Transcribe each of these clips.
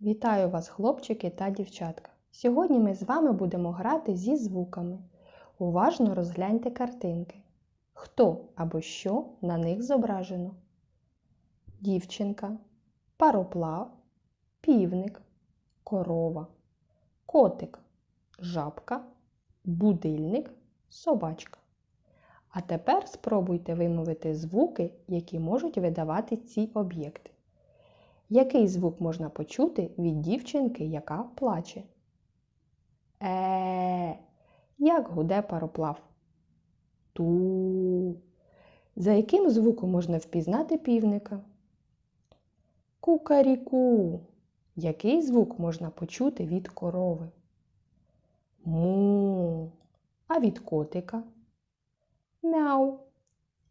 Вітаю вас, хлопчики та дівчатка! Сьогодні ми з вами будемо грати зі звуками. Уважно розгляньте картинки. Хто або що на них зображено? Дівчинка, пароплав, півник, корова, котик, жабка, будильник, собачка. А тепер спробуйте вимовити звуки, які можуть видавати ці об'єкти. Який звук можна почути від дівчинки, яка плаче? Е, як гуде пароплав? Ту. За яким звуком можна впізнати півника? Кукаріку. Який звук можна почути від корови? Му. А від котика? Мяу.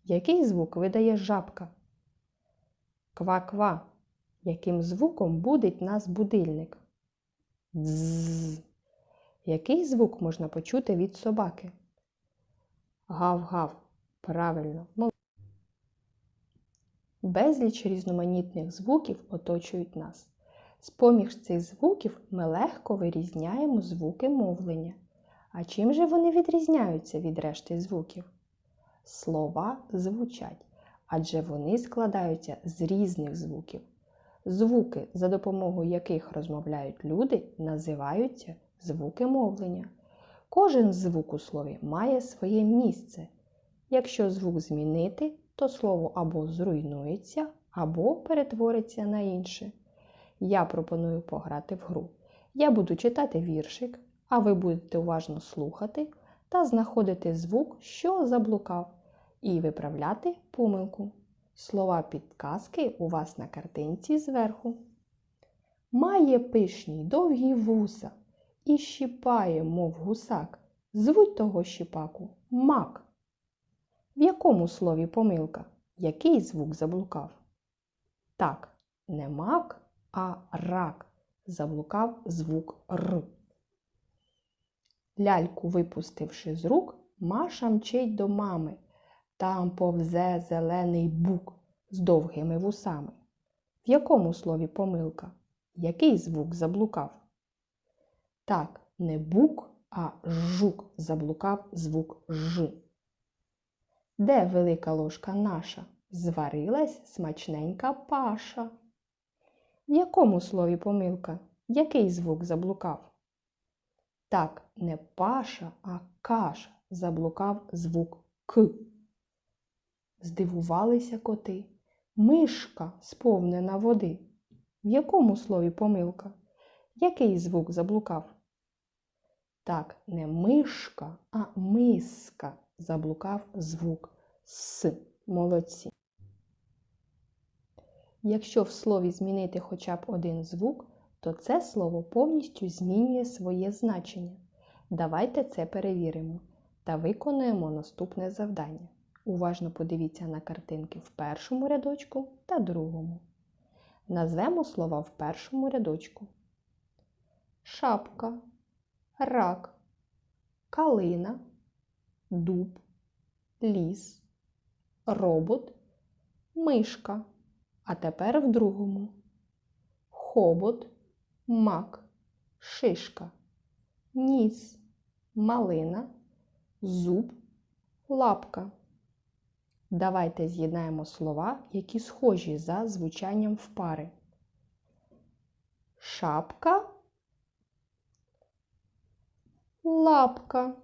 Який звук видає жабка? Ква-ква. Яким звуком будить нас будильник? Дз. Який звук можна почути від собаки? Гав-гав. Правильно. Безліч різноманітних звуків оточують нас. З-поміж цих звуків ми легко вирізняємо звуки мовлення. А чим же вони відрізняються від решти звуків? Слова звучать, адже вони складаються з різних звуків. Звуки, за допомогою яких розмовляють люди, називаються звуки мовлення. Кожен звук у слові має своє місце. Якщо звук змінити, то слово або зруйнується, або перетвориться на інше. Я пропоную пограти в гру. Я буду читати віршик, а ви будете уважно слухати та знаходити звук, що заблукав, і виправляти помилку. Слова підказки у вас на картинці зверху. Має пишні довгі вуса і щіпає, мов гусак. Звуть того щіпаку мак. В якому слові помилка? Який звук заблукав? Так, не мак, а рак. Заблукав звук Р. Ляльку випустивши з рук, Маша мчить до мами. Там повзе зелений бук з довгими вусами. В якому слові помилка? Який звук заблукав? Так, не бук, а жук заблукав звук Ж. Де велика ложка наша? Зварилась смачненька паша. В якому слові помилка? Який звук заблукав? Так, не паша, а каша заблукав звук К. Здивувалися коти. Мишка сповнена води. В якому слові помилка? Який звук заблукав? Так, не мишка, а миска заблукав звук С. Молодці. Якщо в слові змінити хоча б один звук, то це слово повністю змінює своє значення. Давайте це перевіримо та виконуємо наступне завдання. Уважно подивіться на картинки в першому рядочку та другому. Назвемо слова в першому рядочку. Шапка, рак, калина, дуб, ліс, робот, мишка. А тепер в другому. Хобот, мак, шишка, ніс, малина, зуб, лапка. Давайте з'єднаємо слова, які схожі за звучанням в пари. Шапка, лапка.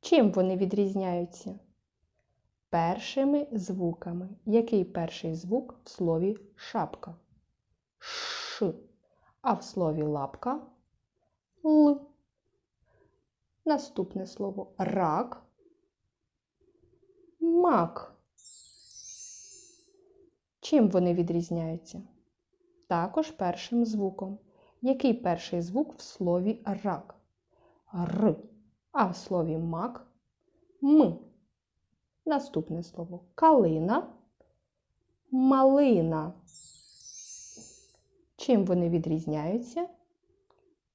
Чим вони відрізняються? Першими звуками. Який перший звук в слові шапка? Ш. А в слові лапка Л. Наступне слово рак. Мак. Чим вони відрізняються? Також першим звуком. Який перший звук в слові рак? Р. А в слові мак М. Наступне слово калина, малина. Чим вони відрізняються?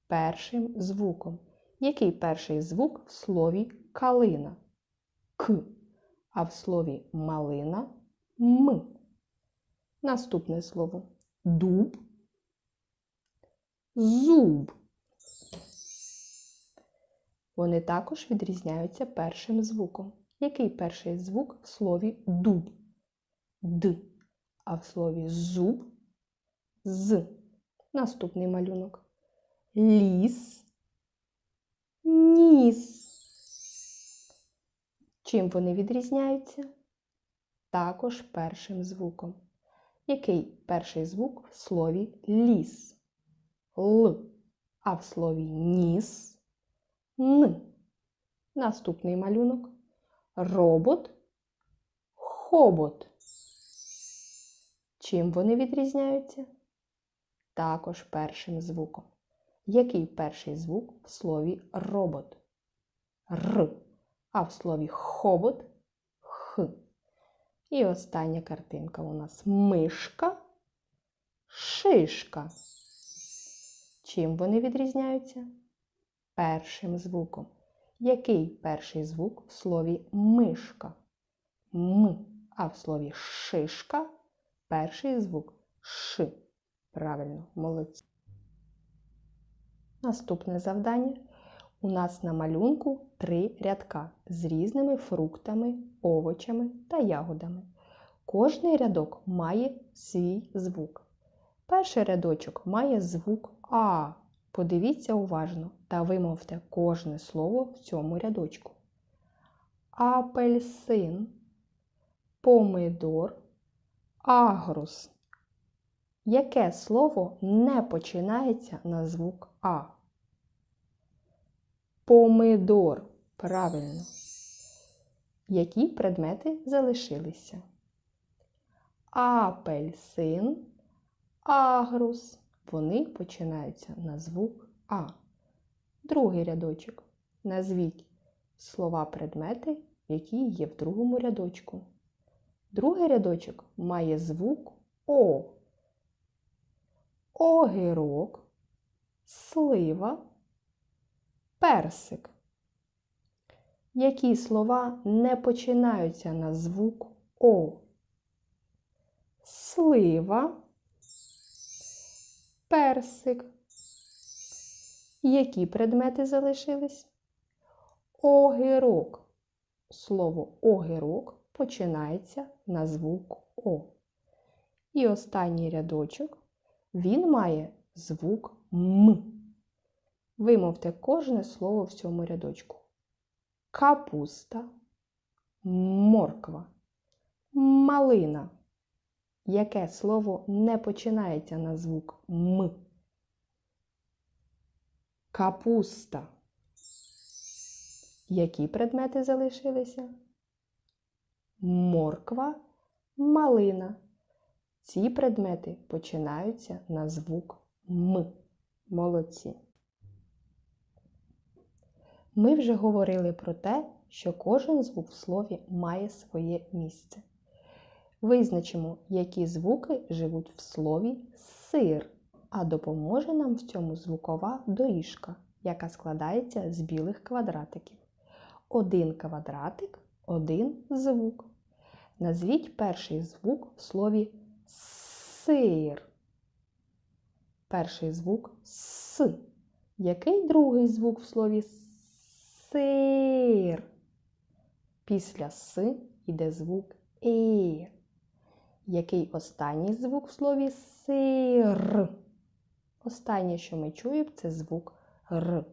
Першим звуком. Який перший звук в слові калина? К. А в слові малина М. Наступне слово дуб, зуб. Вони також відрізняються першим звуком. Який перший звук в слові дуб? Д. А в слові зуб з. Наступний малюнок. Ліс, ніс. Чим вони відрізняються? Також першим звуком. Який перший звук в слові ліс? Л. А в слові ніс Н. Наступний малюнок. Робот, хобот. Чим вони відрізняються? Також першим звуком. Який перший звук в слові робот? Р. А в слові хобот Х. І остання картинка у нас мишка, шишка. Чим вони відрізняються? Першим звуком. Який перший звук в слові мишка? М. А в слові шишка перший звук Ш. Правильно, молодці. Наступне завдання. У нас на малюнку три рядка з різними фруктами, овочами та ягодами. Кожний рядок має свій звук. Перший рядочок має звук А. Подивіться уважно та вимовте кожне слово в цьому рядочку. Апельсин, помидор, агрус. Яке слово не починається на звук А? Помидор. Правильно. Які предмети залишилися? Апельсин, агрус. Вони починаються на звук А. Другий рядочок. Назвіть слова предмети, які є в другому рядочку. Другий рядочок має звук О. Огірок, слива, персик. Які слова не починаються на звук О? Слива, персик. Які предмети залишились? Огірок. Слово огірок починається на звук О. І останній рядочок він має звук М. Вимовте кожне слово в цьому рядочку. Капуста, морква, малина. Яке слово не починається на звук М? Капуста. Які предмети залишилися? Морква, малина. Ці предмети починаються на звук М. Молодці. Ми вже говорили про те, що кожен звук в слові має своє місце. Визначимо, які звуки живуть в слові сир, а допоможе нам в цьому звукова доріжка, яка складається з білих квадратиків. Один квадратик, один звук. Назвіть перший звук в слові сир. Перший звук С. Який другий звук в слові сир? Після С йде звук І. Який останній звук в слові сир? Останнє, що ми чуємо, це звук Р.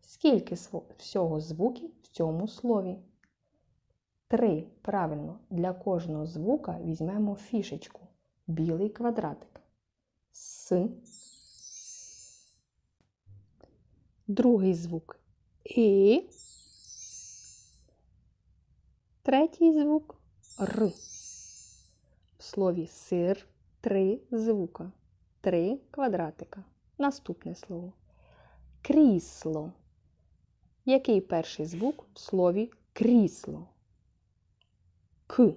Скільки всього звуків в цьому слові? Три. Правильно, для кожного звука візьмемо фішечку. Білий квадратик. С. Другий звук І. Третій звук Р. В слові сир три звука. Три квадратика. Наступне слово. Крісло. Який перший звук в слові крісло? К.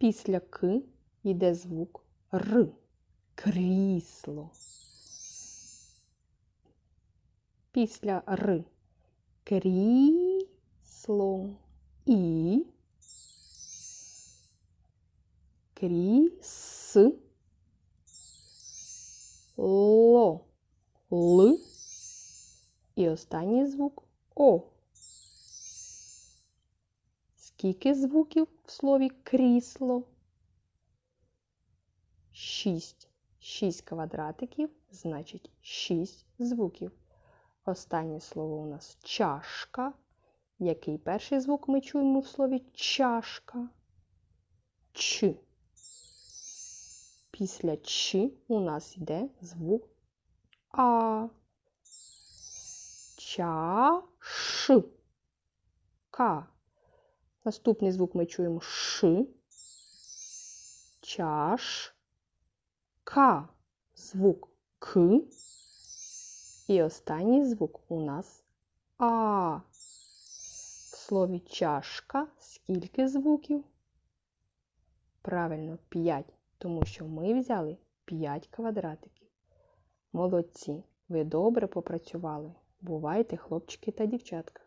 Після К йде звук Р. Крісло. Після Р. Крісло. І кріс, ло, л. І останній звук О. Скільки звуків в слові крісло? Шість. Шість квадратиків, значить шість звуків. Останнє слово у нас чашка. Який перший звук ми чуємо в слові чашка? Ч. Після Ч у нас йде звук А. Чаш. К. Наступний звук ми чуємо Ш. Чаш. К. Звук К. І останній звук у нас А. В слові чашка скільки звуків? Правильно, 5, тому що ми взяли 5 квадратиків. Молодці, ви добре попрацювали. Бувайте, хлопчики та дівчатка.